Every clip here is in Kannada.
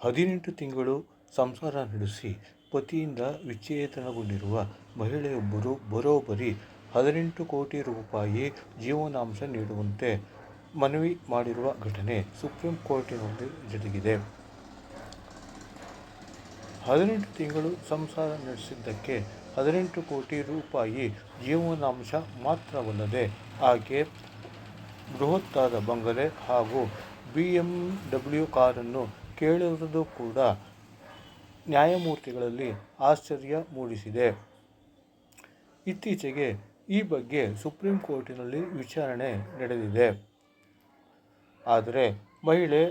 ಹದಿನೆಂಟು ತಿಂಗಳು ಸಂಸಾರ ನಡೆಸಿ ಪತಿಯಿಂದ ವಿಚ್ಛೇದನಗೊಂಡಿರುವ ಮಹಿಳೆಯೊಬ್ಬರು ಬರೋಬ್ಬರಿ ಹದಿನೆಂಟು ಕೋಟಿ ರೂಪಾಯಿ ಜೀವನಾಂಶ ನೀಡುವಂತೆ ಮನವಿ ಮಾಡಿರುವ ಘಟನೆ ಸುಪ್ರೀಂ ಕೋರ್ಟಿನಲ್ಲಿ ಜರುಗಿದೆ. ಹದಿನೆಂಟು ತಿಂಗಳು ಸಂಸಾರ ನಡೆಸಿದ್ದಕ್ಕೆ ಹದಿನೆಂಟು ಕೋಟಿ ರೂಪಾಯಿ ಜೀವನಾಂಶ ಮಾತ್ರವಲ್ಲದೆ ಆಕೆ ಬೃಹತ್ತಾದ ಬಂಗಲೆ ಹಾಗೂ ಬಿಎಂಡಬ್ಲ್ಯು ಕಾರನ್ನು ಕೇಳಿರುವುದು ಕೂಡ ನ್ಯಾಯಮೂರ್ತಿಗಳಲ್ಲಿ ಆಶ್ಚರ್ಯ ಮೂಡಿಸಿದೆ. ಇತ್ತೀಚೆಗೆ ಈ ಬಗ್ಗೆ ಸುಪ್ರೀಂ ಕೋರ್ಟಿನಲ್ಲಿ ವಿಚಾರಣೆ ನಡೆದಿದೆ. ಆದರೆ ಮಹಿಳೆ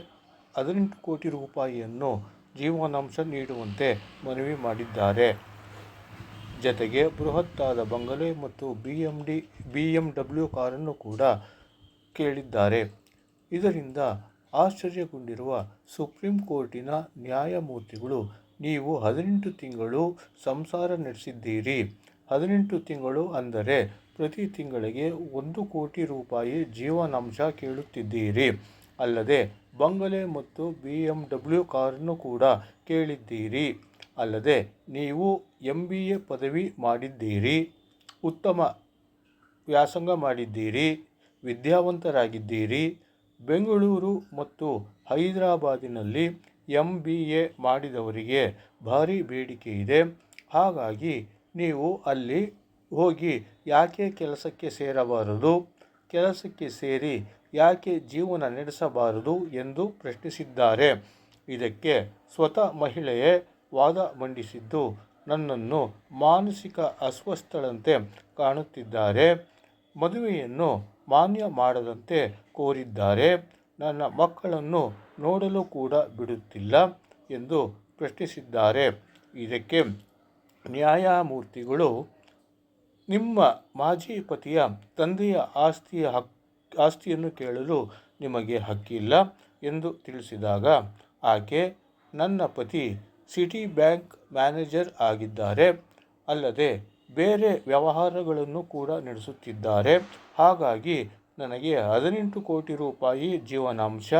ಹದಿನೆಂಟು ಕೋಟಿ ರೂಪಾಯಿಯನ್ನು ಜೀವನಾಂಶ ನೀಡುವಂತೆ ಮನವಿ ಮಾಡಿದ್ದಾರೆ. ಜತೆಗೆ ಬೃಹತ್ತಾದ ಬಂಗಲೆ ಮತ್ತು B M D B M W ಕಾರನ್ನು ಕೂಡ ಕೇಳಿದ್ದಾರೆ. ಇದರಿಂದ ಆಶ್ಚರ್ಯಗೊಂಡಿರುವ ಸುಪ್ರೀಂ ಕೋರ್ಟಿನ ನ್ಯಾಯಮೂರ್ತಿಗಳು, ನೀವು ಹದಿನೆಂಟು ತಿಂಗಳು ಸಂಸಾರ ನಡೆಸಿದ್ದೀರಿ. ಹದಿನೆಂಟು ತಿಂಗಳು ಅಂದರೆ ಪ್ರತಿ ತಿಂಗಳಿಗೆ ಒಂದು ಕೋಟಿ ರೂಪಾಯಿ ಜೀವನಾಂಶ ಕೇಳುತ್ತಿದ್ದೀರಿ. ಅಲ್ಲದೆ ಬಂಗಲೆ ಮತ್ತು ಬಿ ಎಂ ಡಬ್ಲ್ಯೂ ಕಾರನ್ನು ಕೂಡ ಕೇಳಿದ್ದೀರಿ. ಅಲ್ಲದೆ ನೀವು ಎಂ ಬಿ ಎ ಪದವಿ ಮಾಡಿದ್ದೀರಿ. ಉತ್ತಮ ವ್ಯಾಸಂಗ ಮಾಡಿದ್ದೀರಿ. ವಿದ್ಯಾವಂತರಾಗಿದ್ದೀರಿ. ಬೆಂಗಳೂರು ಮತ್ತು ಹೈದರಾಬಾದಿನಲ್ಲಿ ಎಂ ಬಿ ಎ ಮಾಡಿದವರಿಗೆ ಭಾರೀ ಇದೆ ಹಾಗಾಗಿ ನೀವು ಅಲ್ಲಿ ಹೋಗಿ ಯಾಕೆ ಕೆಲಸಕ್ಕೆ ಸೇರಬಾರದು. ಕೆಲಸಕ್ಕೆ ಸೇರಿ ಯಾಕೆ ಜೀವನ ನಡೆಸಬಾರದು ಎಂದು ಪ್ರಶ್ನಿಸಿದ್ದಾರೆ. ಇದಕ್ಕೆ ಸ್ವತಃ ಮಹಿಳೆಯೇ ವಾದ ಮಂಡಿಸಿದ್ದು, ನನ್ನನ್ನು ಮಾನಸಿಕ ಅಸ್ವಸ್ಥಳಂತೆ ಕಾಣುತ್ತಿದ್ದಾರೆ. ಮದುವೆಯನ್ನು ಮಾನ್ಯ ಮಾಡದಂತೆ ಕೋರಿದ್ದಾರೆ. ನನ್ನ ಮಕ್ಕಳನ್ನು ನೋಡಲು ಕೂಡ ಬಿಡುತ್ತಿಲ್ಲ ಎಂದು ಪ್ರಶ್ನಿಸಿದ್ದಾರೆ. ಇದಕ್ಕೆ ನ್ಯಾಯಮೂರ್ತಿಗಳು, ನಿಮ್ಮ ಮಾಜಿ ಪತಿಯ ತಂದೆಯ ಆಸ್ತಿಯ ಆಸ್ತಿಯನ್ನು ಕೇಳಲು ನಿಮಗೆ ಹಕ್ಕಿಲ್ಲ ಎಂದು ತಿಳಿಸಿದಾಗ ಆಕೆ, ನನ್ನ ಪತಿ ಸಿಟಿ ಬ್ಯಾಂಕ್ ಮ್ಯಾನೇಜರ್ ಆಗಿದ್ದಾರೆ. ಅಲ್ಲದೆ ಬೇರೆ ವ್ಯವಹಾರಗಳನ್ನು ಕೂಡ ನಡೆಸುತ್ತಿದ್ದಾರೆ. ಹಾಗಾಗಿ ನನಗೆ ಹದಿನೆಂಟು ಕೋಟಿ ರೂಪಾಯಿ ಜೀವನಾಂಶ,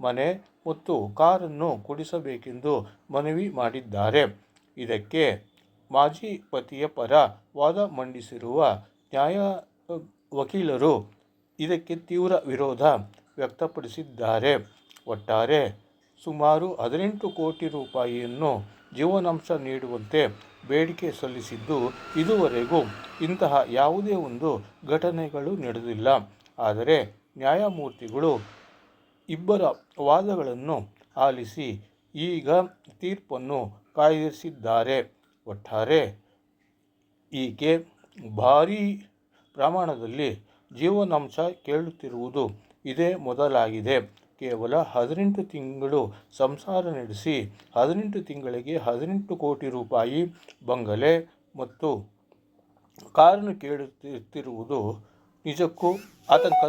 ಮನೆ ಮತ್ತು ಕಾರನ್ನು ಕೊಡಿಸಬೇಕೆಂದು ಮನವಿ ಮಾಡಿದ್ದಾರೆ. ಇದಕ್ಕೆ ಮಾಜಿ ಪತಿಯ ಪರ ವಾದ ಮಂಡಿಸಿರುವ ನ್ಯಾಯ ವಕೀಲರು ಇದಕ್ಕೆ ತೀವ್ರ ವಿರೋಧ ವ್ಯಕ್ತಪಡಿಸಿದ್ದಾರೆ. ಒಟ್ಟಾರೆ ಸುಮಾರು ಹದಿನೆಂಟು ಕೋಟಿ ರೂಪಾಯಿಯನ್ನು ಜೀವನಾಂಶ ನೀಡುವಂತೆ ಬೇಡಿಕೆ ಸಲ್ಲಿಸಿದ್ದು, ಇದುವರೆಗೂ ಇಂತಹ ಯಾವುದೇ ಒಂದು ಘಟನೆಗಳು ನಡೆದಿಲ್ಲ. ಆದರೆ ನ್ಯಾಯಮೂರ್ತಿಗಳು ಇಬ್ಬರ ವಾದಗಳನ್ನು ಆಲಿಸಿ ಈಗ ತೀರ್ಪನ್ನು ಕಾಯ್ದಿರಿಸಿದ್ದಾರೆ. ಒಟ್ಟಾರೆ ಈಕೆ ಭಾರೀ ಪ್ರಮಾಣದಲ್ಲಿ ಜೀವನಾಂಶ ಕೇಳುತ್ತಿರುವುದು ಇದೇ ಮೊದಲಾಗಿದೆ. ಕೇವಲ ಹದಿನೆಂಟು ತಿಂಗಳು ಸಂಸಾರ ನಡೆಸಿ ಹದಿನೆಂಟು ತಿಂಗಳಿಗೆ ಹದಿನೆಂಟು ಕೋಟಿ ರೂಪಾಯಿ ಬಂಗಲೆ ಮತ್ತು ಕಾರನ್ನು ಕೇಳುತ್ತಿರುವುದು ನಿಜಕ್ಕೂ ಆತಂಕ